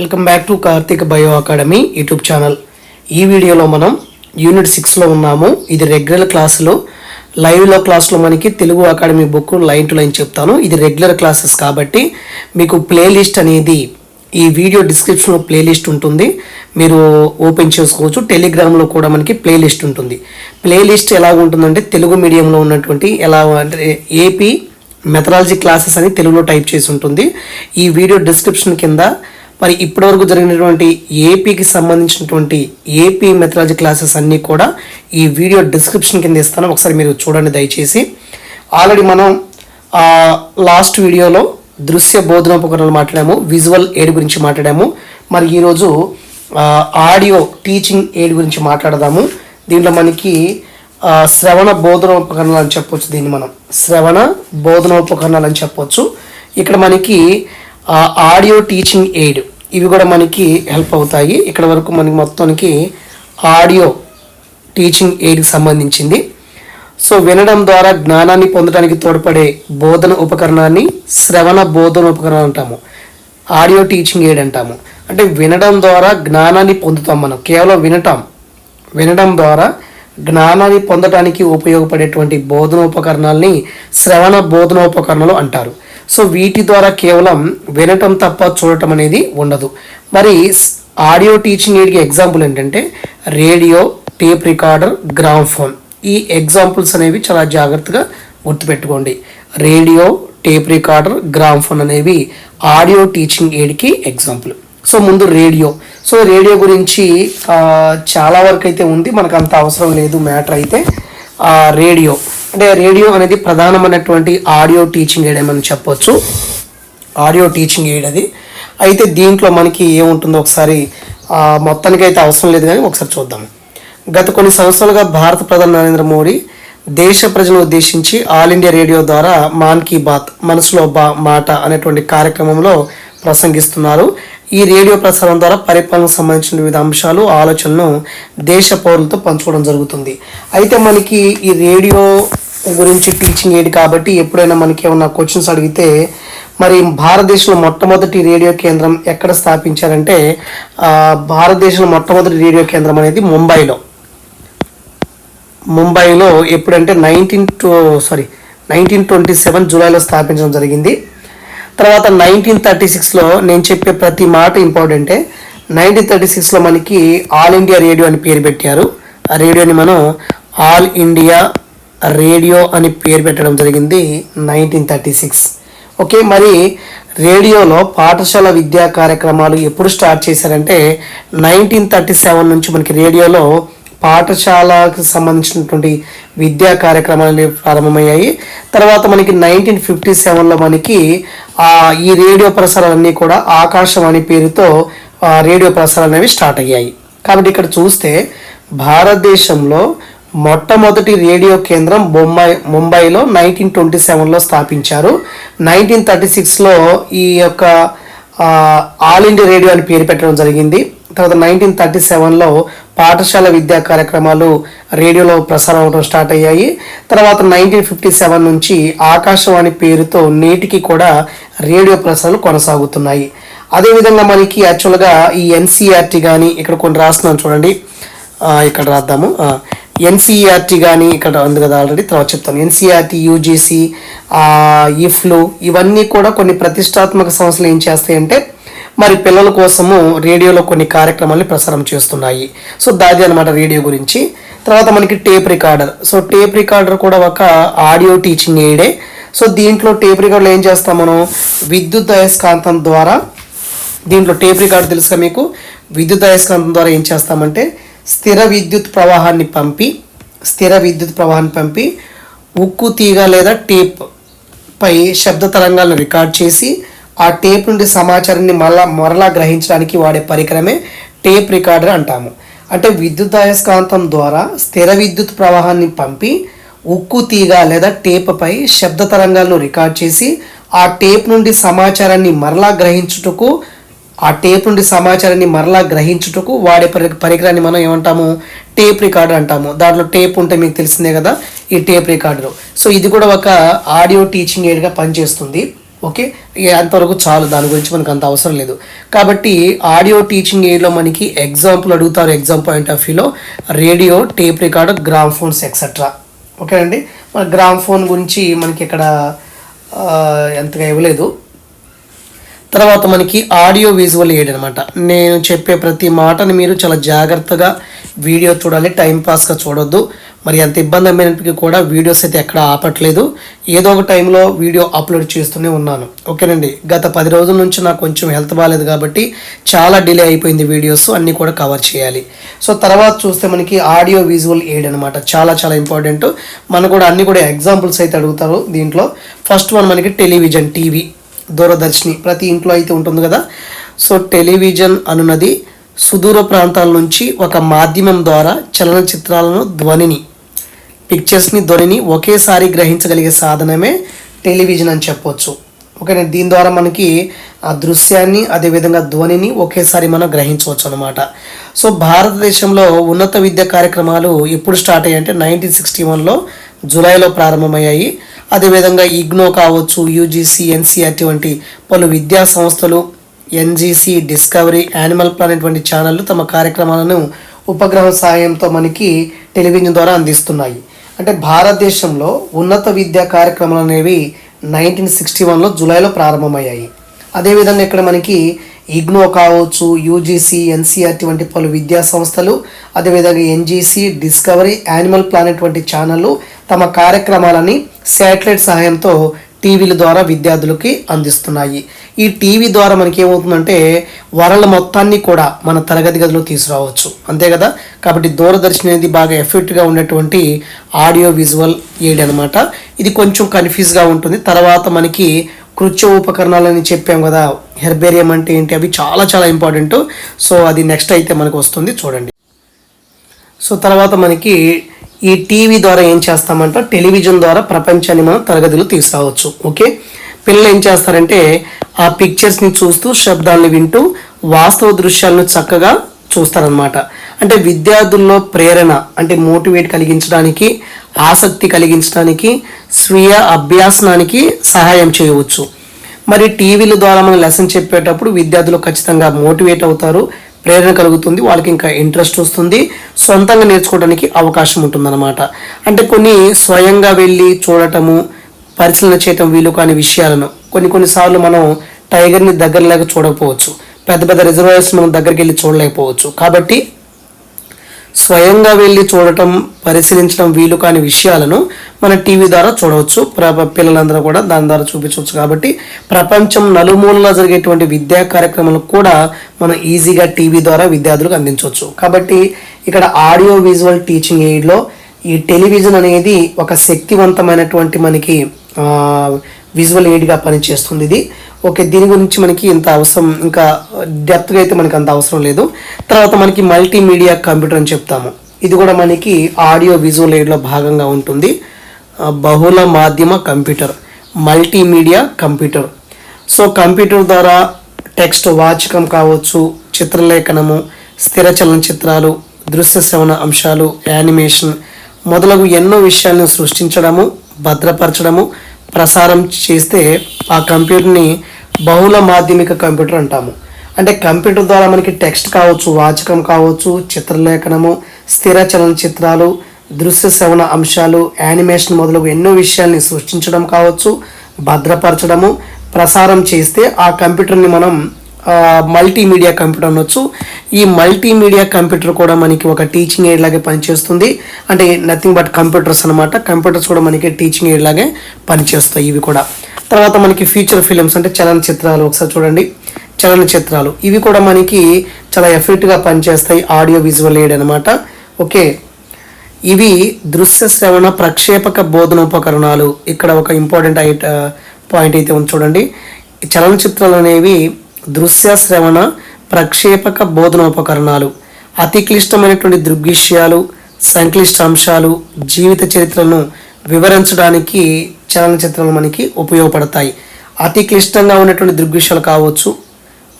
Welcome back to Karthik bio academy YouTube channel ఈ వీడియోలో మనం యూనిట్ సిక్స్లో ఉన్నాము. ఇది రెగ్యులర్ క్లాసులో లైవ్లో క్లాస్లో మనకి Telugu academy book line to line చెప్తాను. ఇది రెగ్యులర్ క్లాసెస్ కాబట్టి మీకు ప్లేలిస్ట్ అనేది ఈ వీడియో డిస్క్రిప్షన్లో ప్లేలిస్ట్ ఉంటుంది. మీరు ఓపెన్ చేసుకోవచ్చు. టెలిగ్రామ్లో కూడా మనకి ప్లేలిస్ట్ ఉంటుంది. ప్లేలిస్ట్ ఎలా ఉంటుందంటే తెలుగు మీడియంలో ఉన్నటువంటి ఎలా అంటే ఏపీ మెథడాలజీ క్లాసెస్ అని తెలుగులో టైప్ చేసి ఉంటుంది. ఈ వీడియో డిస్క్రిప్షన్ కింద మరి ఇప్పటివరకు జరిగినటువంటి ఏపీకి సంబంధించినటువంటి ఏపీ మెథడాలజీ క్లాసెస్ అన్నీ కూడా ఈ వీడియో డిస్క్రిప్షన్ కింద ఇస్తాను. ఒకసారి మీరు చూడండి దయచేసి. ఆల్రెడీ మనం లాస్ట్ వీడియోలో దృశ్య బోధనోపకరణలు మాట్లాడాము. విజువల్ ఎయిడ్ గురించి మాట్లాడాము. మరి ఈరోజు ఆడియో టీచింగ్ ఎయిడ్ గురించి మాట్లాడదాము. దీంట్లో మనకి శ్రవణ బోధనోపకరణాలు అని చెప్పొచ్చు దీన్ని మనం. శ్రవణ బోధనోపకరణాలు అని చెప్పొచ్చు. ఇక్కడ మనకి ఆడియో టీచింగ్ ఎయిడ్. ఇవి కూడా మనకి హెల్ప్ అవుతాయి. ఇక్కడ వరకు మనకి మొత్తానికి ఆడియో టీచింగ్ ఎయిడ్కి సంబంధించింది. సో వినడం ద్వారా జ్ఞానాన్ని పొందడానికి తోడ్పడే బోధన ఉపకరణాన్ని శ్రవణ బోధన ఉపకరణం అంటాము. ఆడియో టీచింగ్ ఎయిడ్ అంటాము. అంటే వినడం ద్వారా జ్ఞానాన్ని పొందుతాం మనం. కేవలం వినటం. వినడం ద్వారా జ్ఞానాన్ని పొందడానికి ఉపయోగపడేటువంటి బోధనోపకరణాలని శ్రవణ బోధనోపకరణలు అంటారు. సో వీటి ద్వారా కేవలం వినటం తప్ప చూడటం అనేది ఉండదు. మరి ఆడియో టీచింగ్ ఎయిడ్కి ఎగ్జాంపుల్ ఏంటంటే radio tape recorder gramophone ఈ ఎగ్జాంపుల్స్ అనేవి చాలా జాగ్రత్తగా గుర్తుపెట్టుకోండి. Radio tape recorder gramophone అనేవి ఆడియో టీచింగ్ ఎయిడ్కి ఎగ్జాంపుల్. సో ముందు రేడియో. సో రేడియో గురించి చాలా వరకు అయితే ఉంది. మనకు అంత అవసరం లేదు మ్యాటర్ అయితే. రేడియో. అంటే రేడియో అనేది ప్రధానమైనటువంటి ఆడియో టీచింగ్ ఎయిడ్ మనం చెప్పొచ్చు. ఆడియో టీచింగ్ ఎయిడ్ అది. అయితే దీంట్లో మనకి ఏముంటుందో ఒకసారి మొత్తానికి అయితే అవసరం లేదు కానీ ఒకసారి చూద్దాం. గత కొన్ని సంవత్సరాలుగా భారత ప్రధాని నరేంద్ర మోడీ దేశ ప్రజలను ఉద్దేశించి ఆల్ ఇండియా రేడియో ద్వారా మాన్ కీ బాత్ మనసులో బా మాట అనేటువంటి కార్యక్రమంలో ప్రసంగిస్తున్నారు. ఈ రేడియో ప్రసారం ద్వారా పరిపాలనకు సంబంధించిన వివిధ అంశాలు ఆలోచనలను దేశ పౌరులతో పంచుకోవడం జరుగుతుంది. అయితే మనకి ఈ రేడియో గురించి టీచింగ్ ఎయిడ్ కాబట్టి ఎప్పుడైనా మనకి ఏమన్నా క్వశ్చన్స్ అడిగితే మరి భారతదేశంలో మొట్టమొదటి రేడియో కేంద్రం ఎక్కడ స్థాపించారంటే భారతదేశంలో మొట్టమొదటి రేడియో కేంద్రం అనేది ముంబైలో. ముంబైలో ఎప్పుడంటే nineteen two sorry nineteen twenty seven జూలైలో స్థాపించడం జరిగింది. తర్వాత నైన్టీన్ థర్టీ సిక్స్లో నేను చెప్పే ప్రతి మాట ఇంపార్టెంటే నైన్టీన్ థర్టీ సిక్స్లో మనకి ఆల్ ఇండియా రేడియో అని పేరు పెట్టారు. ఆ రేడియోని మనం ఆల్ ఇండియా రేడియో అని పేరు పెట్టడం జరిగింది నైన్టీన్ థర్టీ సిక్స్ ఓకే మరి రేడియోలో పాఠశాల విద్యా కార్యక్రమాలు ఎప్పుడు స్టార్ట్ చేశారంటే నైన్టీన్ థర్టీ సెవెన్ నుంచి మనకి రేడియోలో పాఠశాలకు సంబంధించినటువంటి విద్యా కార్యక్రమాలు ప్రారంభమయ్యాయి. తర్వాత మనకి నైన్టీన్ ఫిఫ్టీ సెవెన్లో మనకి ఈ రేడియో ప్రసారాలన్నీ కూడా ఆకాశవాణి పేరుతో రేడియో ప్రసారాలు అనేవి స్టార్ట్ అయ్యాయి. కాబట్టి ఇక్కడ చూస్తే భారతదేశంలో మొట్టమొదటి రేడియో కేంద్రం బొంబాయి ముంబైలో నైన్టీన్ ట్వంటీ సెవెన్లో స్థాపించారు. నైన్టీన్ థర్టీ సిక్స్లో ఈ యొక్క ఆల్ ఇండియా రేడియో అని పేరు పెట్టడం జరిగింది. తర్వాత నైన్టీన్ థర్టీ సెవెన్లో పాఠశాల విద్యా కార్యక్రమాలు రేడియోలో ప్రసారం అవడం స్టార్ట్ అయ్యాయి. తర్వాత నైన్టీన్ ఫిఫ్టీ సెవెన్ నుంచి ఆకాశవాణి పేరుతో నేటికి కూడా రేడియో ప్రసారాలు కొనసాగుతున్నాయి. అదేవిధంగా మనకి యాక్చువల్గా ఈ ఎన్సీఆర్టీ కానీ ఇక్కడ కొన్ని రాస్తున్నాను చూడండి. ఇక్కడ రాద్దాము. ఎన్సీఆర్టీ కానీ ఇక్కడ ఉంది కదా ఆల్రెడీ తర్వాత చెప్తాను ఎన్సీఆర్టీ యూజీసీ ఇఫ్లు ఇవన్నీ కూడా కొన్ని ప్రతిష్టాత్మక సంస్థలు ఏం చేస్తాయంటే మరి పిల్లల కోసము రేడియోలో కొన్ని కార్యక్రమాలు ప్రసారం చేస్తున్నాయి. సో దాది అనమాట రేడియో గురించి. తర్వాత మనకి tape recorder. So tape recorder కూడా ఒక ఆడియో టీచింగ్ ఎయిడే. సో దీంట్లో టేప్ రికార్డులో ఏం చేస్తాం మనం? విద్యుత్ అయస్కాంతం ద్వారా దీంట్లో టేప్ రికార్డ్ తెలుసా మీకు? విద్యుత్ అయస్కాంతం ద్వారా ఏం చేస్తామంటే స్థిర విద్యుత్ ప్రవాహాన్ని పంపి స్థిర విద్యుత్ ప్రవాహాన్ని పంపి ఉక్కు తీగ లేదా టేప్ పై శబ్ద తరంగాలను రికార్డ్ చేసి ఆ టేప్ నుండి సమాచారాన్ని మరలా మరలా గ్రహించడానికి వాడే పరికరమే టేప్ రికార్డర్ అంటాము. అంటే విద్యుత్ అయస్కాంతం ద్వారా స్థిర విద్యుత్ ప్రవాహాన్ని పంపి ఉక్కు తీగ లేదా టేప్పై శబ్ద తరంగాలను రికార్డ్ చేసి ఆ టేప్ నుండి సమాచారాన్ని మరలా గ్రహించుటకు ఆ టేప్ నుండి సమాచారాన్ని మరలా గ్రహించుటకు వాడే పరి పరికరాన్ని మనం ఏమంటాము? టేప్ రికార్డర్ అంటాము. దాంట్లో టేప్ ఉంటే మీకు తెలిసిందే కదా ఈ టేప్ రికార్డర్. సో ఇది కూడా ఒక ఆడియో టీచింగ్ ఎయిడ్గా పనిచేస్తుంది. ఓకే? ఇక అంతవరకు చాలు దాని గురించి మనకు అంత అవసరం లేదు. కాబట్టి ఆడియో టీచింగ్ ఏలో మనకి ఎగ్జాంపుల్ అడుగుతారు ఎగ్జామ్ పాయింట్ ఆఫ్ వ్యూలో radio tape recorder gramophones etcetera okay అండి మన గ్రామ్ ఫోన్ గురించి మనకి ఇక్కడ ఎంతగా ఇవ్వలేదు. తర్వాత మనకి ఆడియో విజువల్ ఎయిడ్ అనమాట నేను చెప్పే ప్రతి మాటని మీరు చాలా జాగ్రత్తగా వీడియో చూడాలి టైంపాస్గా చూడొద్దు. మరి ఎంత ఇబ్బంది అయినప్పటికీ కూడా వీడియోస్ అయితే ఎక్కడ ఆపట్లేదు. ఏదో ఒక టైంలో వీడియో అప్లోడ్ చేస్తూనే ఉన్నాను. ఓకేనండి? గత పది రోజుల నుంచి నాకు కొంచెం హెల్త్ బాగాలేదు కాబట్టి చాలా డిలే అయిపోయింది వీడియోస్ అన్నీ కూడా కవర్ చేయాలి. సో తర్వాత చూస్తే మనకి ఆడియో విజువల్ ఎయిడ్ అనమాట చాలా చాలా ఇంపార్టెంట్. మన కూడా అన్ని కూడా ఎగ్జాంపుల్స్ అయితే అడుగుతారు దీంట్లో. ఫస్ట్ వన్ మనకి టెలివిజన్ టీవీ. దూరదర్శిని ప్రతి ఇంట్లో అయితే ఉంటుంది కదా. సో టెలివిజన్ అనున్నది సుదూర ప్రాంతాల నుంచి ఒక మాధ్యమం ద్వారా చలనచిత్రాలను ధ్వనిని పిక్చర్స్ని ధ్వనిని ఒకేసారి గ్రహించగలిగే సాధనమే టెలివిజన్ అని చెప్పొచ్చు. ఓకేనా దీని ద్వారా మనకి ఆ దృశ్యాన్ని అదేవిధంగా ధ్వనిని ఒకేసారి మనం గ్రహించవచ్చు అనమాట సో భారతదేశంలో ఉన్నత విద్యా కార్యక్రమాలు ఎప్పుడు స్టార్ట్ అయ్యాయి అంటే నైన్టీన్ సిక్స్టీ వన్లో జూలైలో ప్రారంభమయ్యాయి. అదేవిధంగా ఇగ్నో కావచ్చు యూజీసీ ఎన్సీఆర్టీ వంటి పలు విద్యా సంస్థలు ఎన్జీసీ డిస్కవరీ యానిమల్ ప్లానెట్ వంటి ఛానళ్ళు తమ కార్యక్రమాలను ఉపగ్రహం సహాయంతో మనకి టెలివిజన్ ద్వారా అందిస్తున్నాయి. అంటే భారతదేశంలో ఉన్నత విద్యా కార్యక్రమాలు అనేవి నైన్టీన్ సిక్స్టీ వన్లో జూలైలో ప్రారంభమయ్యాయి. అదేవిధంగా ఇక్కడ మనకి ఇగ్నో కావచ్చు యూజీసీ ఎన్సీఆర్టీ వంటి పలు విద్యా సంస్థలు అదేవిధంగా ఎన్జీసీ డిస్కవరీ యానిమల్ ప్లానెట్ వంటి ఛానళ్ళు తమ కార్యక్రమాలని శాటిలైట్ సహాయంతో టీవీల ద్వారా విద్యార్థులకి అందిస్తున్నాయి. ఈ టీవీ ద్వారా మనకి ఏమవుతుందంటే వరల్డ్ మొత్తాన్ని కూడా మన తరగతి గదిలో తీసుకురావచ్చు. అంతే కదా? కాబట్టి దూరదర్శన్ అనేది బాగా ఎఫెక్ట్గా ఉన్నటువంటి ఆడియో విజువల్ ఎయిడ్ అనమాట ఇది కొంచెం కన్ఫ్యూజ్గా ఉంటుంది. తర్వాత మనకి కృత్య ఉపకరణాలని చెప్పాం కదా. హెర్బేరియం అంటే ఏంటి? అవి చాలా చాలా ఇంపార్టెంట్ సో అది నెక్స్ట్ అయితే మనకు వస్తుంది. చూడండి. సో తర్వాత మనకి ఈ టీవీ ద్వారా ఏం చేస్తామంటే? టెలివిజన్ ద్వారా ప్రపంచాన్ని మనం తరగతిలో తీసుకురావచ్చు ఓకే? పిల్లలు ఏం చేస్తారంటే ఆ పిక్చర్స్ని చూస్తూ శబ్దాలను వింటూ వాస్తవ దృశ్యాలను చక్కగా చూస్తారనమాట అంటే విద్యార్థుల్లో ప్రేరణ అంటే మోటివేట్ కలిగించడానికి ఆసక్తి కలిగించడానికి స్వీయ అభ్యాసనానికి సహాయం చేయవచ్చు. మరి టీవీల ద్వారా మనం లెసన్ చెప్పేటప్పుడు విద్యార్థులు ఖచ్చితంగా మోటివేట్ అవుతారు. ప్రేరణ కలుగుతుంది వాళ్ళకి ఇంకా ఇంట్రెస్ట్ వస్తుంది సొంతంగా నేర్చుకోవడానికి అవకాశం ఉంటుందన్నమాట. అంటే కొన్ని స్వయంగా వెళ్ళి చూడటము పరిశీలన చేయటం వీలు కాని విషయాలను కొన్ని కొన్నిసార్లు మనం టైగర్ని దగ్గరలాగా చూడకపోవచ్చు. పెద్ద పెద్ద రిజర్వాయర్స్ మనం దగ్గరికి వెళ్ళి చూడలేకపోవచ్చు. కాబట్టి స్వయంగా వెళ్ళి చూడటం పరిశీలించడం వీలు కాని విషయాలను మన టీవీ ద్వారా చూడవచ్చు. ప్ర- పిల్లలందరూ కూడా దాని ద్వారా చూపించవచ్చు. కాబట్టి ప్రపంచం నలుమూలలో జరిగేటువంటి విద్యా కార్యక్రమాలు కూడా మనం ఈజీగా టీవీ ద్వారా విద్యార్థులకు అందించవచ్చు. కాబట్టి ఇక్కడ ఆడియో విజువల్ టీచింగ్ ఎయిడ్లో ఈ టెలివిజన్ అనేది ఒక శక్తివంతమైనటువంటి మనకి విజువల్ ఎయిడ్గా పనిచేస్తుంది ఇది. ఓకే దీని గురించి మనకి ఇంత అవసరం ఇంకా డెప్త్గా అయితే మనకి అంత అవసరం లేదు. తర్వాత మనకి మల్టీమీడియా కంప్యూటర్ అని చెప్తాము. ఇది కూడా మనకి ఆడియో విజువల్ ఎయిడ్లో భాగంగా ఉంటుంది. బహుళ మాధ్యమ computer multimedia computer. So computer ద్వారా టెక్స్ట్ వాచకం కావచ్చు చిత్రలేఖనము స్థిర చలనచిత్రాలు దృశ్య శ్రవణ అంశాలు యానిమేషన్ మొదలగు ఎన్నో విషయాలను సృష్టించడము భద్రపరచడము ప్రసారం చేస్తే ఆ కంప్యూటర్ని బహుళ మాధ్యమిక కంప్యూటర్ అంటాము. అంటే కంప్యూటర్ ద్వారా మనకి టెక్స్ట్ కావచ్చు వాచకం కావచ్చు చిత్రలేఖనము స్థిర చలనచిత్రాలు దృశ్య శ్రవణ అంశాలు యానిమేషన్ మొదలగు ఎన్నో విషయాల్ని సృష్టించడం కావచ్చు భద్రపరచడము ప్రసారం చేస్తే ఆ కంప్యూటర్ని మనం మల్టీమీడియా కంప్యూటర్ అనొచ్చు. ఈ మల్టీమీడియా కంప్యూటర్ కూడా మనకి ఒక టీచింగ్ ఎయిడ్ లాగే పనిచేస్తుంది. అంటే నథింగ్ బట్ కంప్యూటర్స్ అనమాట కంప్యూటర్స్ కూడా మనకి టీచింగ్ ఎయిడ్ లాగే పనిచేస్తాయి ఇవి కూడా. తర్వాత మనకి ఫీచర్ ఫిలిమ్స్ అంటే చలనచిత్రాలు ఒకసారి చూడండి. చలనచిత్రాలు. ఇవి కూడా మనకి చాలా ఎఫెక్ట్గా పనిచేస్తాయి ఆడియో విజువల్ ఎయిడ్ అనమాట ఓకే. ఇవి దృశ్య శ్రవణ ప్రక్షేపక బోధన ఉపకరణాలు ఇక్కడ ఒక ఇంపార్టెంట్ ఐట పాయింట్ అయితే ఉంది చూడండి. చలనచిత్రాలు అనేవి దృశ్య శ్రవణ ప్రక్షేపక బోధన ఉపకరణాలు అతి క్లిష్టమైనటువంటి దృగ్విషయాలు సంక్లిష్ట అంశాలు జీవిత చరిత్రను వివరించడానికి చలనచిత్రాలు మనకి ఉపయోగపడతాయి. అతి క్లిష్టంగా ఉన్నటువంటి దృగ్విషయాలు కావచ్చు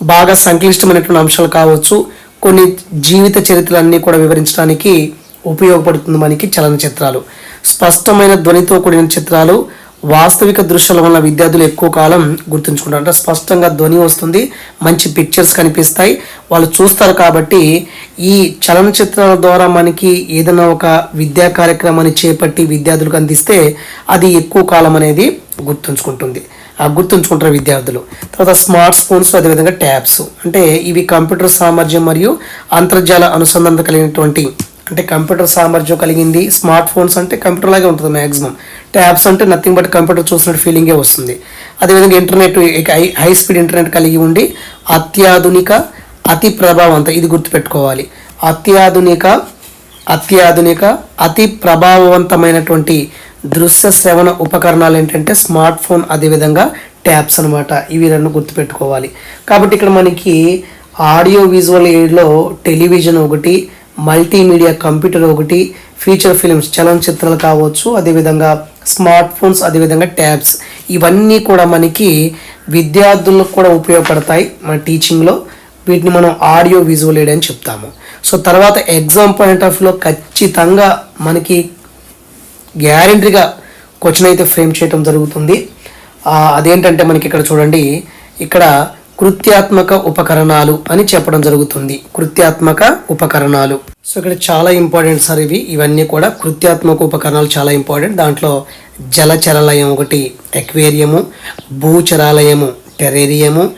బాగా సంక్లిష్టమైనటువంటి అంశాలు కావచ్చు కొన్ని జీవిత చరిత్రలన్నీ కూడా వివరించడానికి ఉపయోగపడుతుంది మనకి చలనచిత్రాలు. స్పష్టమైన ధ్వనితో కూడిన చిత్రాలు వాస్తవిక దృశ్యాల వల్ల విద్యార్థులు ఎక్కువ కాలం గుర్తుంచుకుంటారు. అంటే స్పష్టంగా ధ్వని వస్తుంది మంచి పిక్చర్స్ కనిపిస్తాయి. వాళ్ళు చూస్తారు కాబట్టి ఈ చలనచిత్రాల ద్వారా మనకి ఏదైనా ఒక విద్యా కార్యక్రమాన్ని చేపట్టి విద్యార్థులకు అందిస్తే అది ఎక్కువ కాలం అనేది గుర్తుంచుకుంటుంది. ఆ గుర్తుంచుకుంటారు విద్యార్థులు. తర్వాత స్మార్ట్ ఫోన్స్ అదేవిధంగా ట్యాబ్స్ అంటే ఇవి కంప్యూటర్ సామర్థ్యం మరియు అంతర్జాల అనుసంధానం కలిగినటువంటి అంటే కంప్యూటర్ సామర్థ్యం కలిగింది. స్మార్ట్ ఫోన్స్ అంటే కంప్యూటర్ లాగే ఉంటుంది మ్యాక్సిమం ట్యాబ్స్ అంటే నథింగ్ బట్ కంప్యూటర్ చూసినట్టు ఫీలింగే వస్తుంది. అదేవిధంగా internet high high speed internet కలిగి ఉండి అత్యాధునిక అతి ప్రభావవంతం ఇది గుర్తుపెట్టుకోవాలి. అత్యాధునిక అత్యాధునిక అతి ప్రభావవంతమైనటువంటి దృశ్య శ్రవణ ఉపకరణాలు ఏంటంటే స్మార్ట్ ఫోన్ అదేవిధంగా ట్యాబ్స్ అనమాట ఇవి రెండు గుర్తుపెట్టుకోవాలి. కాబట్టి ఇక్కడ మనకి ఆడియో విజువల్ ఎయిడ్లో టెలివిజన్ ఒకటి మల్టీమీడియా కంప్యూటర్ ఒకటి ఫీచర్ ఫిల్మ్స్ చలనచిత్రాలు కావచ్చు అదేవిధంగా స్మార్ట్ ఫోన్స్ అదేవిధంగా ట్యాబ్స్ ఇవన్నీ కూడా మనకి విద్యార్థులకు కూడా ఉపయోగపడతాయి మన టీచింగ్లో వీటిని మనం ఆడియో విజువల్ ఎయిడ్ అని చెప్తాము. సో తర్వాత ఎగ్జామ్ పాయింట్ ఆఫ్ వ్యూలో ఖచ్చితంగా మనకి గ్యారంటీగా క్వశ్చన్ అయితే ఫ్రేమ్ చేయటం జరుగుతుంది. అదేంటంటే మనకి ఇక్కడ చూడండి. ఇక్కడ కృత్యాత్మక ఉపకరణాలు అని చెప్పడం జరుగుతుంది. కృత్యాత్మక ఉపకరణాలు. సో ఇక్కడ చాలా ఇంపార్టెంట్ సార్ ఇవి. ఇవన్నీ కూడా కృత్యాత్మక ఉపకరణాలు చాలా ఇంపార్టెంట్. దాంట్లో జలచరాలయం ఒకటి ఎక్వేరియము భూచరాలయము టెరేరియము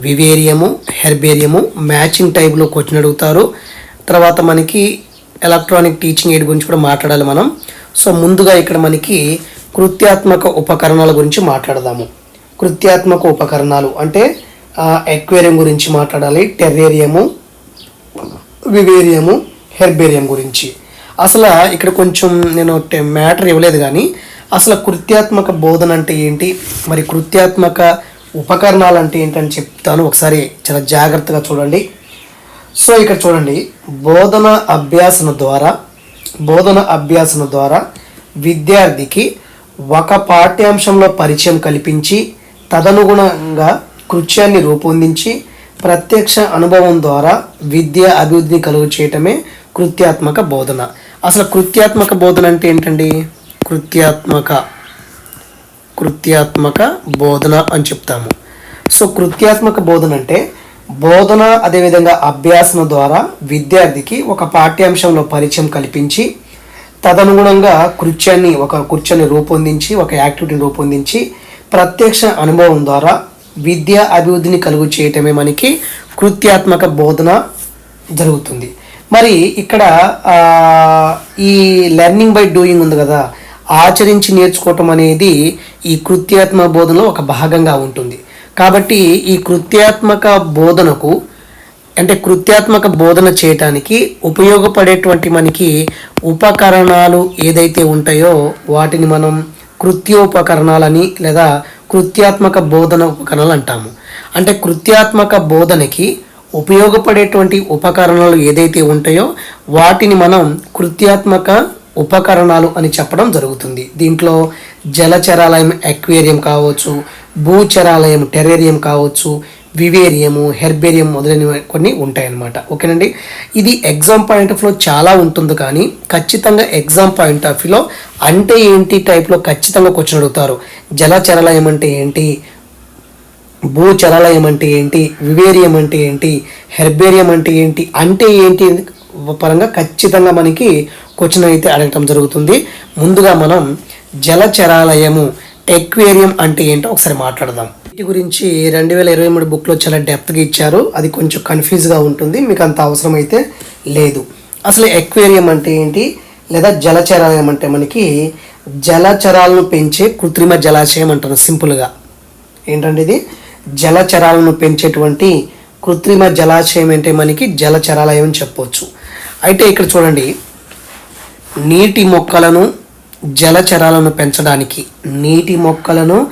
వివేరియము హెర్బేరియము మ్యాచింగ్ టైప్లో క్వశ్చన్ అడుగుతారు. తర్వాత మనకి ఎలక్ట్రానిక్ టీచింగ్ ఎయిడ్ గురించి కూడా మాట్లాడాలి మనం. సో ముందుగా ఇక్కడ మనకి కృత్యాత్మక ఉపకరణాల గురించి మాట్లాడదాము. కృత్యాత్మక ఉపకరణాలు అంటే ఎక్వేరియం గురించి మాట్లాడాలి టెర్రేరియము వివేరియము హెర్బేరియం గురించి. అసలు ఇక్కడ కొంచెం నేను మ్యాటర్ ఇవ్వలేదు కానీ అసలు కృత్యాత్మక బోధన అంటే ఏంటి? మరి కృత్యాత్మక ఉపకరణాలు అంటే ఏంటని చెప్తాను ఒకసారి చాలా జాగ్రత్తగా చూడండి. సో ఇక్కడ చూడండి. బోధన అభ్యాసన ద్వారా బోధన అభ్యాసన ద్వారా విద్యార్థికి ఒక పాఠ్యాంశంలో పరిచయం కల్పించి తదనుగుణంగా కృత్యాన్ని రూపొందించి ప్రత్యక్ష అనుభవం ద్వారా విద్య అభివృద్ధిని కలుగు చేయటమే కృత్యాత్మక బోధన. అసలు కృత్యాత్మక బోధన అంటే ఏంటండి? కృత్యాత్మక కృత్యాత్మక బోధన అని చెప్తాము. సో కృత్యాత్మక బోధన అంటే బోధన అదేవిధంగా అభ్యాసన ద్వారా విద్యార్థికి ఒక పాఠ్యాంశంలో పరిచయం కల్పించి తదనుగుణంగా కృత్యాన్ని ఒక కృత్యాన్ని రూపొందించి ఒక యాక్టివిటీని రూపొందించి ప్రత్యక్ష అనుభవం ద్వారా విద్య అభివృద్ధిని కలుగు చేయటమే మనకి కృత్యాత్మక బోధన జరుగుతుంది. మరి ఇక్కడ ఈ లెర్నింగ్ బై డూయింగ్ ఉంది కదా ఆచరించి నేర్చుకోవటం అనేది ఈ కృత్యాత్మక బోధనలో ఒక భాగంగా ఉంటుంది. కాబట్టి ఈ కృత్యాత్మక బోధనకు అంటే కృత్యాత్మక బోధన చేయటానికి ఉపయోగపడేటువంటి మనకి ఉపకరణాలు ఏదైతే ఉంటాయో వాటిని మనం కృత్యోపకరణాలని లేదా కృత్యాత్మక బోధన ఉపకరణాలు అంటాము. అంటే కృత్యాత్మక బోధనకి ఉపయోగపడేటువంటి ఉపకరణాలు ఏదైతే ఉంటాయో వాటిని మనం కృత్యాత్మక ఉపకరణాలు అని చెప్పడం జరుగుతుంది. దీంట్లో జలచరాలయం ఎక్వేరియం కావచ్చు భూచరాలయం టెరేరియం కావచ్చు వివేరియము హెర్బేరియం మొదలైనవి కొన్ని ఉంటాయన్నమాట. ఓకేనండి? ఇది ఎగ్జామ్ పాయింట్ ఆఫ్లో చాలా ఉంటుంది కానీ ఖచ్చితంగా ఎగ్జామ్ పాయింట్ ఆఫ్ వ్యూలో అంటే ఏంటి టైప్లో ఖచ్చితంగా క్వశ్చన్ అడుగుతారు. జలచరాలయం అంటే ఏంటి? భూచరాలయం అంటే ఏంటి? వివేరియం అంటే ఏంటి? హెర్బేరియం అంటే ఏంటి? అంటే ఏంటి పరంగా ఖచ్చితంగా మనకి క్వశ్చన్ అయితే అడగటం జరుగుతుంది. ముందుగా మనం జలచరాలయము ఎక్వేరియం అంటే ఏంటో ఒకసారి మాట్లాడదాం. వీటి గురించి రెండు వేల ఇరవై మూడు బుక్లో చాలా డెప్త్గా ఇచ్చారు. అది కొంచెం కన్ఫ్యూజ్గా ఉంటుంది. మీకు అంత అవసరం అయితే లేదు. అసలు ఎక్వేరియం అంటే ఏంటి? లేదా జలచరాలయం అంటే మనకి జలచరాలను పెంచే కృత్రిమ జలాశయం అంటారు సింపుల్గా. ఏంటంటే ఇది? జలచరాలను పెంచేటువంటి కృత్రిమ జలాశయం అంటే మనకి జలచరాలయం అని చెప్పవచ్చు అయితే ఇక్కడ చూడండి. నీటి మొక్కలను జలచరాలను పెంచడానికి నీటి మొక్కలను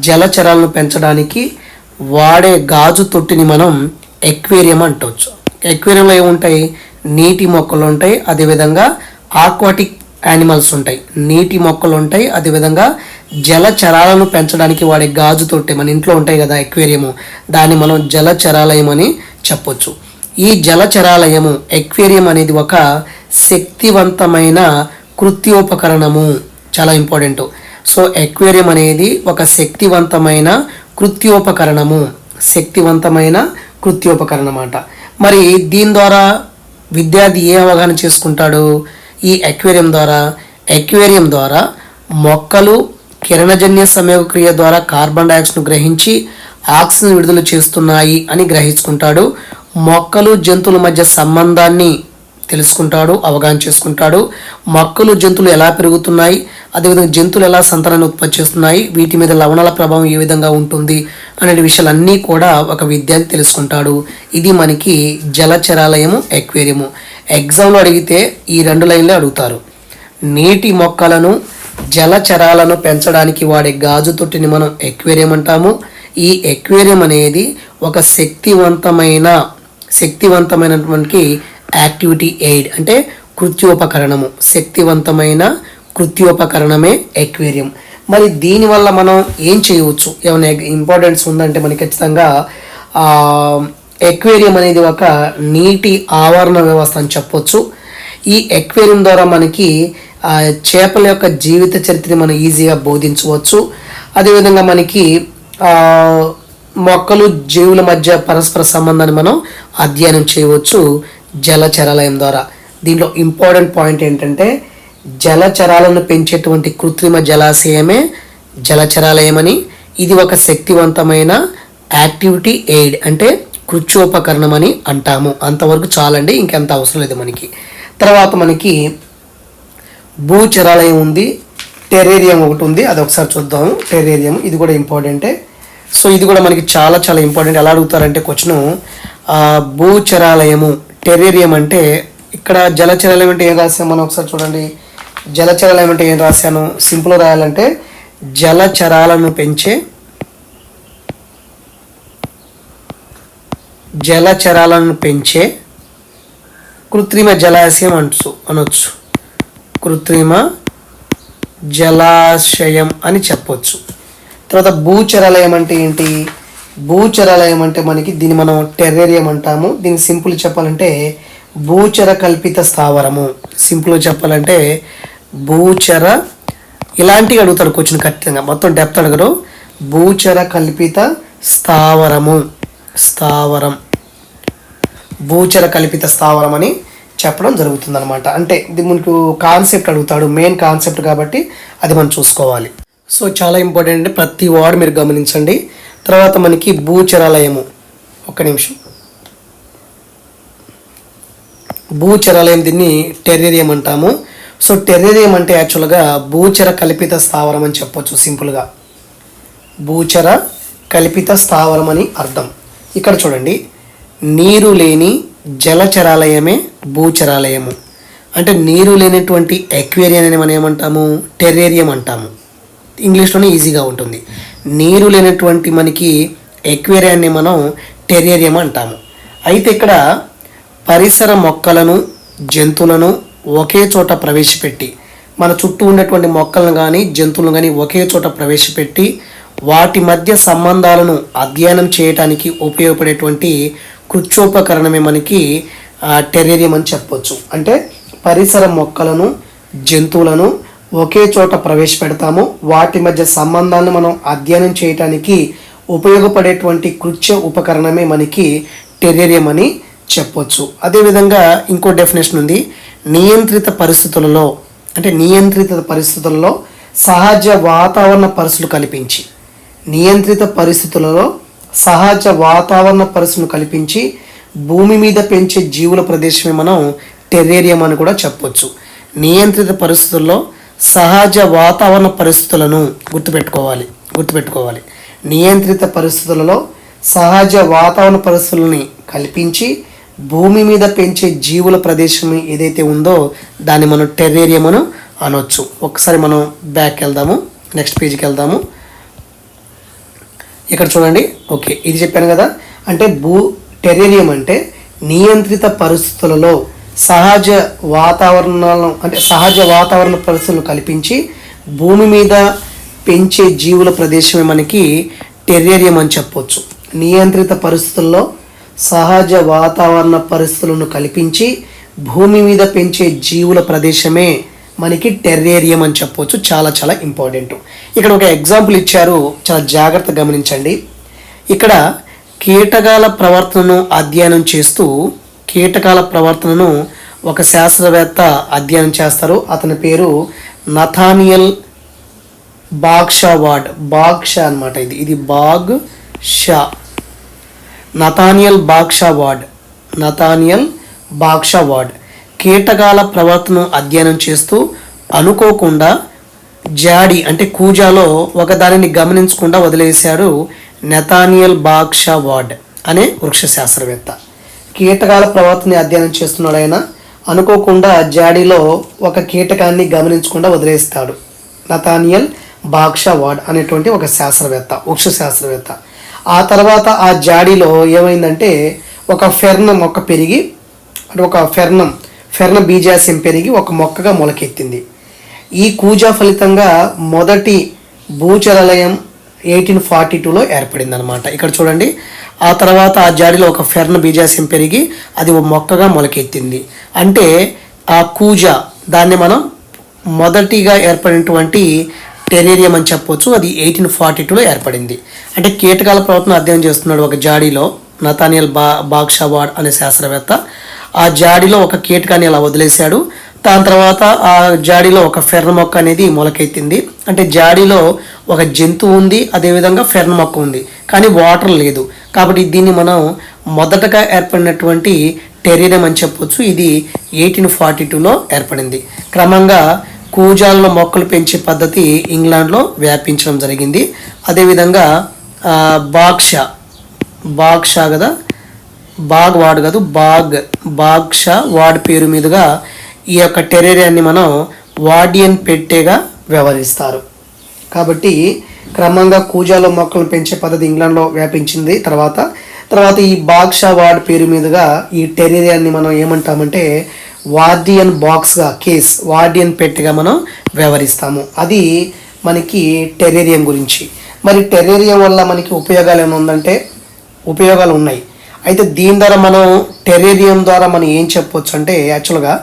జలచరాలను పెంచడానికి వాడే గాజు తొట్టిని మనం ఎక్వేరియం అంటవచ్చు ఎక్వేరియంలో ఏముంటాయి? నీటి మొక్కలు ఉంటాయి. అదేవిధంగా ఆక్వాటిక్ యానిమల్స్ ఉంటాయి. నీటి మొక్కలు ఉంటాయి. అదేవిధంగా జలచరాలను పెంచడానికి వాడే గాజు తొట్టి మన ఇంట్లో ఉంటాయి కదా ఎక్వేరియము. దాన్ని మనం జలచరాలయం అని చెప్పొచ్చు. ఈ జలచరాలయము ఎక్వేరియం అనేది ఒక శక్తివంతమైన కృత్యోపకరణము చాలా ఇంపార్టెంట్. సో ఎక్వేరియం అనేది ఒక శక్తివంతమైన కృత్యోపకరణము. శక్తివంతమైన కృత్యోపకరణం అన్నమాట మరి దీని ద్వారా విద్యార్థి ఏ అవగాహన చేసుకుంటాడు? ఈ ఎక్వేరియం ద్వారా. ఎక్వేరియం ద్వారా మొక్కలు కిరణజన్య సమయక్రియ ద్వారా కార్బన్ డైఆక్సైడ్ను గ్రహించి ఆక్సిజన్ విడుదల చేస్తున్నాయి అని గ్రహించుకుంటాడు. మొక్కలు జంతువుల మధ్య సంబంధాన్ని తెలుసుకుంటాడు అవగాహన చేసుకుంటాడు. మొక్కలు జంతువులు ఎలా పెరుగుతున్నాయి అదేవిధంగా జంతువులు ఎలా సంతానాన్ని ఉత్పత్తి చేస్తున్నాయి వీటి మీద లవణాల ప్రభావం ఏ విధంగా ఉంటుంది అనే విషయాలన్నీ కూడా ఒక విద్యార్థి తెలుసుకుంటాడు. ఇది మనకి జలచరాలయము ఎక్వేరియము. ఎగ్జామ్లో అడిగితే ఈ రెండు లైన్లే అడుగుతారు. నీటి మొక్కలను జలచరాలను పెంచడానికి వాడే గాజు తొట్టిని మనం ఎక్వేరియం అంటాము. ఈ ఎక్వేరియం అనేది ఒక శక్తివంతమైన శక్తివంతమైనటువంటి యాక్టివిటీ ఎయిడ్ అంటే కృత్యోపకరణము శక్తివంతమైన కృత్యోపకరణమే ఎక్వేరియం మరి దీనివల్ల మనం ఏం చేయవచ్చు? ఏమైనా ఇంపార్టెన్స్ ఉందంటే మనకి ఖచ్చితంగా ఎక్వేరియం అనేది ఒక నీటి ఆవరణ వ్యవస్థ అని చెప్పొచ్చు. ఈ ఎక్వేరియం ద్వారా మనకి చేపల యొక్క జీవిత చరిత్రని మనం ఈజీగా బోధించవచ్చు. అదేవిధంగా మనకి మొక్కలు జీవుల మధ్య పరస్పర సంబంధాన్ని మనం అధ్యయనం చేయవచ్చు. జలచరాలయం ద్వారా. దీంట్లో ఇంపార్టెంట్ పాయింట్ ఏంటంటే జలచరాలను పెంచేటువంటి కృత్రిమ జలాశయమే జలచరాలయమని. ఇది ఒక శక్తివంతమైన యాక్టివిటీ ఎయిడ్ అంటే కృత్యోపకరణం అని అంటాము. అంతవరకు చాలండి ఇంకెంత అవసరం లేదు మనకి. తర్వాత మనకి భూచరాలయం ఉంది టెరేరియం ఒకటి ఉంది అది ఒకసారి చూద్దాము. టెరేరియం ఇది కూడా ఇంపార్టెంటే. సో ఇది కూడా మనకి చాలా చాలా ఇంపార్టెంట్. ఎలా అడుగుతారంటే క్వశ్చన్ భూచరాలయము టెరేరియం అంటే ఇక్కడ జలచరాలు ఏమంటే ఏం రాసాము మనం ఒకసారి చూడండి. జలచరాలు ఏమంటే ఏం రాశాను? సింపుల్ రాయాలంటే జలచరాలను పెంచే జలచరాలను పెంచే కృత్రిమ జలాశయం అనొచ్చు అనొచ్చు. కృత్రిమ జలాశయం అని చెప్పొచ్చు. తర్వాత భూచరాలయం అంటే ఏంటి? భూచరాలయం అంటే మనకి దీన్ని మనం టెర్రేరియం అంటాము. దీన్ని సింపుల్ చెప్పాలంటే భూచర కల్పిత స్థావరము. సింపుల్గా చెప్పాలంటే భూచర ఇలాంటివి అడుగుతాడు క్వశ్చన్ ఖచ్చితంగా. మొత్తం డెప్త్ అడగరు భూచర కల్పిత స్థావరము. స్థావరం. భూచర కల్పిత స్థావరం అని చెప్పడం జరుగుతుంది అనమాట అంటే ఇది మనకు కాన్సెప్ట్ అడుగుతాడు. మెయిన్ కాన్సెప్ట్ కాబట్టి అది మనం చూసుకోవాలి. సో చాలా ఇంపార్టెంట్ అంటే ప్రతి వార్డ్ మీరు గమనించండి. తర్వాత మనకి భూచరాలయము. ఒక్క నిమిషం. భూచరాలయం దీన్ని టెర్రేరియం అంటాము. సో టెర్రేరియం అంటే యాక్చువల్గా భూచర కల్పిత స్థావరం అని చెప్పొచ్చు సింపుల్గా. భూచర కల్పిత స్థావరం అని అర్థం. ఇక్కడ చూడండి. నీరు లేని జలచరాలయమే భూచరాలయము. అంటే నీరు లేనటువంటి ఎక్వేరియం అని మనం ఏమంటాము? టెర్రేరియం అంటాము. ఇంగ్లీష్లోనే ఈజీగా ఉంటుంది. నీరు లేనటువంటి మనకి ఎక్వేరియాన్ని మనం టెరేరియం అంటాము. అయితే ఇక్కడ పరిసర మొక్కలను జంతువులను ఒకే చోట ప్రవేశపెట్టి మన చుట్టూ ఉన్నటువంటి మొక్కలను కానీ జంతువులను కానీ ఒకే చోట ప్రవేశపెట్టి వాటి మధ్య సంబంధాలను అధ్యయనం చేయడానికి ఉపయోగపడేటువంటి కృత్యోపకరణమే మనకి టెరేరియం అని చెప్పొచ్చు. అంటే పరిసర మొక్కలను జంతువులను ఒకే చోట ప్రవేశపెడతాము. వాటి మధ్య సంబంధాన్ని మనం అధ్యయనం చేయటానికి ఉపయోగపడేటువంటి కృత్య ఉపకరణమే మనకి టెరేరియం అని చెప్పొచ్చు. అదేవిధంగా ఇంకో డెఫినేషన్ ఉంది. నియంత్రిత పరిస్థితులలో అంటే నియంత్రిత పరిస్థితులలో సహజ వాతావరణ పరిస్థితులు కల్పించి నియంత్రిత పరిస్థితులలో సహజ వాతావరణ పరిస్థితులు కల్పించి భూమి మీద పెంచే జీవుల ప్రదేశమే మనం టెర్రేరియం అని కూడా చెప్పొచ్చు. నియంత్రిత పరిస్థితుల్లో సహజ వాతావరణ పరిస్థితులను గుర్తుపెట్టుకోవాలి గుర్తుపెట్టుకోవాలి. నియంత్రిత పరిస్థితులలో సహజ వాతావరణ పరిస్థితులని కల్పించి భూమి మీద పెంచే జీవుల ప్రదేశం ఏదైతే ఉందో దాన్ని మనం టెర్రేరియం అని అనొచ్చు. ఒకసారి మనం బ్యాక్ వెళ్దాము నెక్స్ట్ పేజీకి వెళ్దాము. ఇక్కడ చూడండి ఓకే ఇది చెప్పాను కదా. అంటే భూ టెరేరియం అంటే నియంత్రిత పరిస్థితులలో సహజ వాతావరణాలను అంటే సహజ వాతావరణ పరిస్థితులను కల్పించి భూమి మీద పెంచే జీవుల ప్రదేశమే మనకి టెర్రేరియం అని చెప్పొచ్చు. నియంత్రిత పరిస్థితుల్లో సహజ వాతావరణ పరిస్థితులను కల్పించి భూమి మీద పెంచే జీవుల ప్రదేశమే మనకి టెర్రేరియం అని చెప్పవచ్చు చాలా చాలా ఇంపార్టెంట్. ఇక్కడ ఒక ఎగ్జాంపుల్ ఇచ్చారు. చాలా జాగ్రత్త గమనించండి. ఇక్కడ కీటకాల ప్రవర్తనను అధ్యయనం చేస్తూ కీటకాల ప్రవర్తనను ఒక శాస్త్రవేత్త అధ్యయనం చేస్తారు. అతని పేరు నథానియల్ బాగ్షా వార్డ్ బాగ్షా అన్నమాట ఇది. ఇది Bagshaw. Nathaniel Bagshaw Ward Nathaniel Bagshaw Ward కీటకాల ప్రవర్తనను అధ్యయనం చేస్తూ అనుకోకుండా జాడి అంటే కూజాలో ఒక దానిని గమనించకుండా వదిలేశాడు నెతానియల్ బాక్షా వార్డ్ అనే వృక్ష శాస్త్రవేత్త. కీటకాల ప్రవర్తనని అధ్యయనం చేస్తున్నాడు ఆయన. అనుకోకుండా జాడీలో ఒక కీటకాన్ని గమనించకుండా వదిలేస్తాడు. నతానియల్ బాక్షా వార్డ్ అనేటువంటి ఒక శాస్త్రవేత్త వృక్ష శాస్త్రవేత్త. ఆ తర్వాత ఆ జాడీలో ఏమైందంటే ఒక ఫెర్న మొక్క పెరిగి అంటే ఒక ఫెర్నం ఫెర్న బీజాశయం పెరిగి ఒక మొక్కగా మొలకెత్తింది. ఈ కూజా ఫలితంగా మొదటి భూచరాలయం ఎయిటీన్ ఫార్టీ టూలో ఏర్పడింది అనమాట ఇక్కడ చూడండి ఆ తర్వాత ఆ జాడిలో ఒక ఫెర్న బీజాశయం పెరిగి అది ఒక మొక్కగా మొలకెత్తింది. అంటే ఆ కూజా దాన్ని మనం మొదటిగా ఏర్పడినటువంటి టెరేరియం అని చెప్పొచ్చు. అది ఎయిటీన్ ఫార్టీ టూలో ఏర్పడింది. అంటే కీటకాల ప్రవర్తన అధ్యయనం చేస్తున్నాడు ఒక జాడీలో నతానియల్ బా బాక్షవాడ్ అనే శాస్త్రవేత్త. ఆ జాడీలో ఒక కీటకాన్ని అలా వదిలేశాడు. దాని తర్వాత ఆ జాడీలో ఒక ఫెర్ర మొక్క అనేది మొలకెత్తింది. అంటే జాడీలో ఒక జంతువు ఉంది అదేవిధంగా ఫెర్న మొక్క ఉంది. కానీ వాటర్ లేదు. కాబట్టి దీన్ని మనం మొదటగా ఏర్పడినటువంటి టెరీరం అని చెప్పొచ్చు. ఇది ఎయిటీన్ ఫార్టీ టూలో ఏర్పడింది. క్రమంగా కూజాలలో మొక్కలు పెంచే పద్ధతి ఇంగ్లాండ్లో వ్యాపించడం జరిగింది. అదేవిధంగా బాక్షా బాక్షా కదా? బాగ్ వాడ్ కాదు బాగ్ బాగ్షా వార్డ్ పేరు మీదుగా ఈ యొక్క టెరేరియాన్ని మనం వార్డియన్ పెట్టేగా వ్యవహరిస్తారు. కాబట్టి క్రమంగా కూజాలో మొక్కలను పెంచే పద్ధతి ఇంగ్లాండ్లో వ్యాపించింది. తర్వాత తర్వాత ఈ బాక్షా వార్డ్ పేరు మీదుగా ఈ టెరేరియాన్ని మనం ఏమంటామంటే వార్డియన్ బాక్స్గా కేస్ వార్డియన్ పెట్టిగా మనం వ్యవహరిస్తాము. అది మనకి టెరేరియం గురించి. మరి టెరేరియం వల్ల మనకి ఉపయోగాలు ఏమైనా ఉందంటే ఉపయోగాలు ఉన్నాయి. అయితే దీని ద్వారా మనం టెరేరియం ద్వారా మనం ఏం చెప్పొచ్చు అంటే యాక్చువల్గా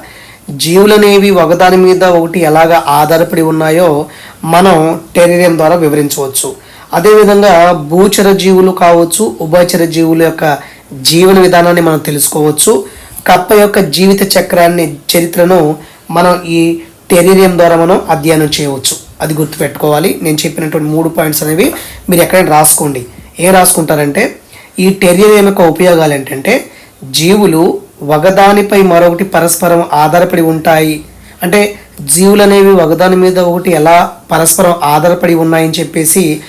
జీవులనేవి ఒకదాని మీద ఒకటి ఎలాగ ఆధారపడి ఉన్నాయో మనం టెరేరియం ద్వారా వివరించవచ్చు. అదేవిధంగా భూచర జీవులు కావచ్చు ఉభయచర జీవుల యొక్క జీవన విధానాన్ని మనం తెలుసుకోవచ్చు. కప్ప యొక్క జీవిత చక్రాన్ని చరిత్రను మనం ఈ టెరేరియం ద్వారా మనం అధ్యయనం చేయవచ్చు. అది గుర్తుపెట్టుకోవాలి. నేను చెప్పినటువంటి మూడు పాయింట్స్ అనేవి మీరు ఎక్కడైనా రాసుకోండి. ఏం రాసుకుంటారంటే ఈ టెర్రియర్ యొక్క ఉపయోగాలు ఏంటంటే జీవులు ఒకదానిపై మరొకటి పరస్పరం ఆధారపడి ఉంటాయి. అంటే జీవులు అనేవి ఒకదాని మీద ఒకటి ఎలా పరస్పరం ఆధారపడి ఉన్నాయని చెప్పేసి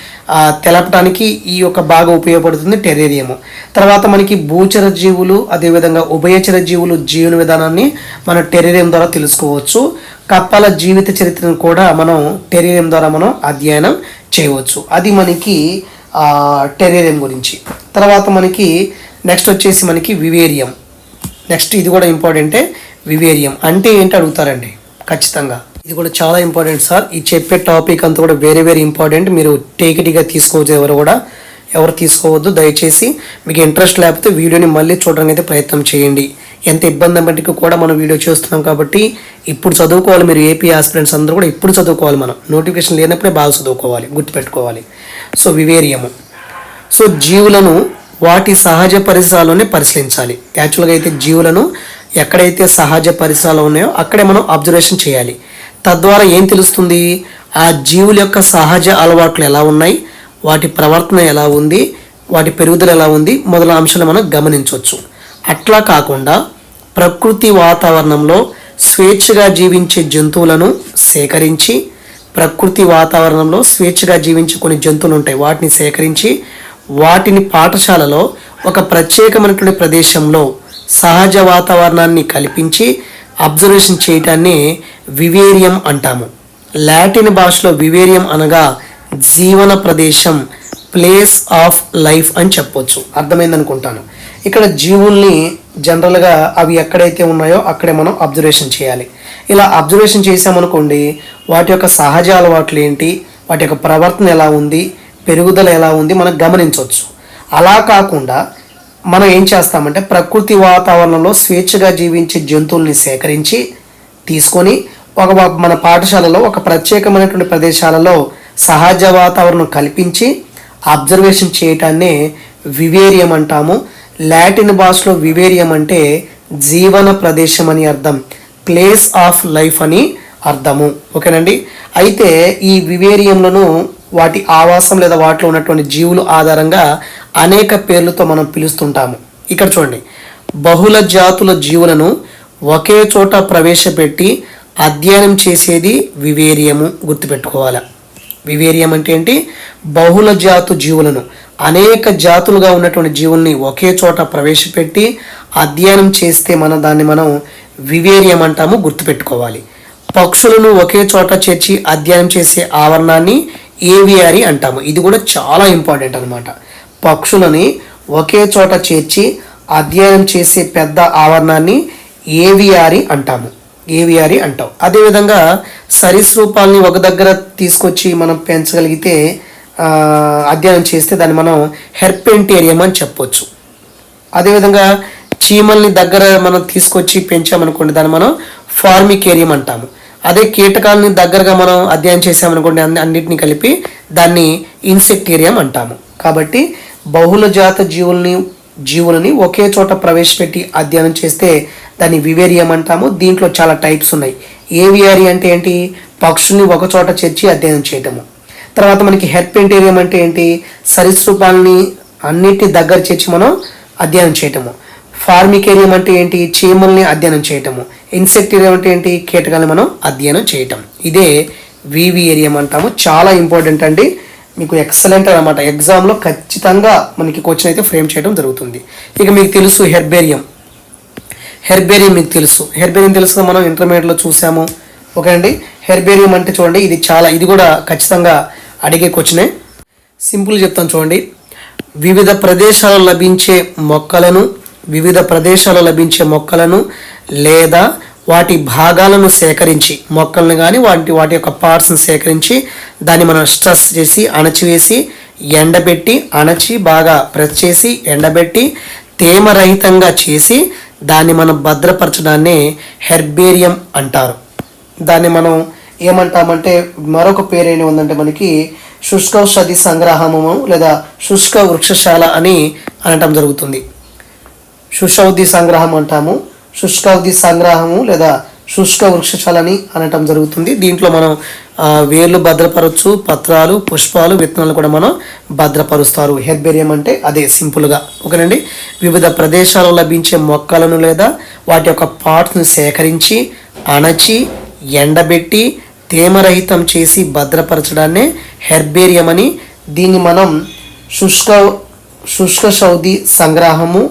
తెలపడానికి ఈ యొక్క బాగా ఉపయోగపడుతుంది టెరేరియం తర్వాత మనకి భూచర జీవులు అదేవిధంగా ఉభయచర జీవులు జీవన విధానాన్ని మనం టెరేరియం ద్వారా తెలుసుకోవచ్చు. కప్పల జీవిత చరిత్రను కూడా మనం టెరేరియం ద్వారా మనం అధ్యయనం చేయవచ్చు. అది మనకి టెరేరియం గురించి. తర్వాత మనకి నెక్స్ట్ వచ్చేసి మనకి వివేరియం. నెక్స్ట్ ఇది కూడా ఇంపార్టెంటే వివేరియం. అంటే ఏంటి అడుగుతారండి? ఖచ్చితంగా. ఇది కూడా చాలా ఇంపార్టెంట్ సార్. ఈ చెప్పే టాపిక్ అంతా కూడా వెరీ వెరీ ఇంపార్టెంట్. మీరు టేకిటీగా తీసుకోవచ్చు ఎవరు కూడా. ఎవరు తీసుకోవద్దు. దయచేసి మీకు ఇంట్రెస్ట్ లేకపోతే వీడియోని మళ్ళీ చూడడానికి అయితే ప్రయత్నం చేయండి. ఎంత ఇబ్బంది బట్టి కూడా మనం వీడియో చేస్తున్నాం కాబట్టి ఇప్పుడు చదువుకోవాలి మీరు ఏపీ ఆస్పిరెంట్స్ అందరూ కూడా ఇప్పుడు చదువుకోవాలి మనం. నోటిఫికేషన్ లేనప్పుడే బాగా చదువుకోవాలి. గుర్తుపెట్టుకోవాలి. సో వివేరియము. సో జీవులను వాటి సహజ పరిసరాల్లోనే పరిశీలించాలి. యాక్చువల్గా అయితే జీవులను ఎక్కడైతే సహజ పరిసరాలు ఉన్నాయో అక్కడే మనం అబ్జర్వేషన్ చేయాలి. తద్వారా ఏం తెలుస్తుంది? ఆ జీవుల యొక్క సహజ అలవాట్లు ఎలా ఉన్నాయి? వాటి ప్రవర్తన ఎలా ఉంది? వాటి పెరుగుదల ఎలా ఉంది? మొదల అంశాలు మనం గమనించవచ్చు. అట్లా కాకుండా ప్రకృతి వాతావరణంలో స్వేచ్ఛగా జీవించే జంతువులను సేకరించి ప్రకృతి వాతావరణంలో స్వేచ్ఛగా జీవించే కొన్ని జంతువులు ఉంటాయి. వాటిని సేకరించి వాటిని పాఠశాలలో ఒక ప్రత్యేకమైనటువంటి ప్రదేశంలో సహజ వాతావరణాన్ని కల్పించి అబ్జర్వేషన్ చేయటాన్ని వివేరియం అంటాము. లాటిన్ భాషలో వివేరియం అనగా జీవన ప్రదేశం ప్లేస్ ఆఫ్ లైఫ్ అని చెప్పొచ్చు. అర్థమైందనుకుంటాను. ఇక్కడ జీవుల్ని జనరల్గా అవి ఎక్కడైతే ఉన్నాయో అక్కడే మనం అబ్జర్వేషన్ చేయాలి. ఇలా అబ్జర్వేషన్ చేసామనుకోండి వాటి యొక్క సహజ అలవాట్లు ఏంటి వాటి యొక్క ప్రవర్తన ఎలా ఉంది? పెరుగుదల ఎలా ఉంది మనం గమనించవచ్చు. అలా కాకుండా మనం ఏం చేస్తామంటే ప్రకృతి వాతావరణంలో స్వేచ్ఛగా జీవించే జంతువుల్ని సేకరించి తీసుకొని ఒక మన పాఠశాలలో ఒక ప్రత్యేకమైనటువంటి ప్రదేశాలలో సహజ వాతావరణం కల్పించి అబ్జర్వేషన్ చేయటాన్నే వివేరియం అంటాము. లాటిన్ భాషలో వివేరియం అంటే జీవన ప్రదేశం అని అర్థం. ప్లేస్ ఆఫ్ లైఫ్ అని అర్థము. ఓకేనండి? అయితే ఈ వివేరియంలను వాటి ఆవాసం లేదా వాటిలో ఉన్నటువంటి జీవులు ఆధారంగా అనేక పేర్లతో మనం పిలుస్తుంటాము. ఇక్కడ చూడండి. బహుళ జాతుల జీవులను ఒకే చోట ప్రవేశపెట్టి అధ్యయనం చేసేది వివేరియము గుర్తుపెట్టుకోవాలి. వివేరియం అంటే ఏంటి? బహుళ జాతు జీవులను. అనేక జాతులుగా ఉన్నటువంటి జీవుల్ని ఒకే చోట ప్రవేశపెట్టి అధ్యయనం చేస్తే మన దాన్ని మనం వివేరియం అంటాము గుర్తుపెట్టుకోవాలి. పక్షులను ఒకే చోట చేర్చి అధ్యయనం చేసే ఆవరణాన్ని ఏవియారి అంటాము. ఇది కూడా చాలా ఇంపార్టెంట్ అనమాట పక్షులని ఒకే చోట చేర్చి అధ్యయనం చేసే పెద్ద ఆవరణాన్ని ఏవియారి అంటాము. ఏవియారి అంటాం. అదేవిధంగా సరీసృపాలని ఒక దగ్గర తీసుకొచ్చి మనం పెంచగలిగితే అధ్యయనం చేస్తే దాన్ని మనం హెర్పెంటేరియం అని చెప్పొచ్చు. అదేవిధంగా చీమల్ని దగ్గర మనం తీసుకొచ్చి పెంచామనుకోండి దాన్ని మనం ఫార్మికేరియం అంటాము. అదే కీటకాలని దగ్గరగా మనం అధ్యయనం చేసామనుకోండి అన్ని అన్నిటిని కలిపి దాన్ని ఇన్సెక్టేరియం అంటాము. కాబట్టి బహుళ జాత జీవుల్ని జీవులని ఒకే చోట ప్రవేశపెట్టి అధ్యయనం చేస్తే దాన్ని వివేరియం అంటాము. దీంట్లో చాలా టైప్స్ ఉన్నాయి. ఏవియారి అంటే ఏంటి? పక్షుల్ని ఒక చోట చేర్చి అధ్యయనం చేయటము. తర్వాత మనకి హెర్పెంటేరియం అంటే ఏంటి? సరీసృపాలని అన్నిటి దగ్గర చేర్చి మనం అధ్యయనం చేయటము. ఫార్మికేరియం అంటే ఏంటి? చీమల్ని అధ్యయనం చేయటము. ఇన్సెక్టేరియం అంటే ఏంటి? కీటకాలను మనం అధ్యయనం చేయటం. ఇదే వివిఏరియం అంటాము. చాలా ఇంపార్టెంట్ అండి. మీకు ఎక్సలెంట్ అనమాట ఎగ్జామ్లో ఖచ్చితంగా మనకి క్వశ్చన్ అయితే ఫ్రేమ్ చేయడం జరుగుతుంది. ఇక మీకు తెలుసు హెర్బేరియం. హెర్బేరియం మీకు తెలుసు. హెర్బేరియం తెలుసు మనం ఇంటర్మీడియట్లో చూసాము. ఓకే అండి? హెర్బేరియం అంటే చూడండి ఇది చాలా ఇది కూడా ఖచ్చితంగా అడిగే క్వశ్చనే సింపుల్ చెప్తాను చూడండి. వివిధ ప్రదేశాలలో లభించే మొక్కలను వివిధ ప్రదేశాల్లో లభించే మొక్కలను లేదా వాటి భాగాలను సేకరించి మొక్కలను కానీ వాటి వాటి యొక్క పార్ట్స్ని సేకరించి దాన్ని మనం స్ట్రెస్ చేసి అణచివేసి ఎండబెట్టి అణచి బాగా ప్రెస్ చేసి ఎండబెట్టి తేమరహితంగా చేసి దాన్ని మనం భద్రపరచడాన్ని హెర్బేరియం అంటారు. దాన్ని మనం ఏమంటామంటే మరొక పేరు ఉందంటే మనకి శుష్కౌషధి సంగ్రహము లేదా శుష్క వృక్షశాల అని అనటం జరుగుతుంది. శుష్కౌధి సంగ్రహం అంటాము. శుష్కౌది సంగ్రహము లేదా శుష్క వృక్షశాలని అనటం జరుగుతుంది. దీంట్లో మనం వేర్లు భద్రపరచు పత్రాలు పుష్పాలు విత్తనాలు కూడా మనం భద్రపరుస్తారు. హెర్బేరియం అంటే అదే సింపుల్గా ఓకేనండి? వివిధ ప్రదేశాలలో లభించే మొక్కలను లేదా వాటి యొక్క పార్ట్స్ని సేకరించి అణచి ఎండబెట్టి తేమరహితం చేసి భద్రపరచడాన్నే హెర్బేరియం అని దీన్ని మనం శుష్క శుష్క సౌది సంగ్రహము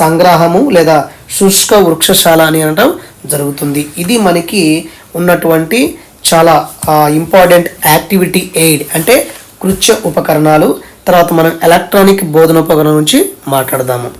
సంగ్రహము లేదా శుష్క వృక్షశాల అని అనడం జరుగుతుంది. ఇది మనకి ఉన్నటువంటి చాలా ఇంపార్టెంట్ యాక్టివిటీ ఎయిడ్ అంటే కృత్య ఉపకరణాలు. తర్వాత మనం ఎలక్ట్రానిక్ బోధన ఉపకరణం నుంచి మాట్లాడదాము.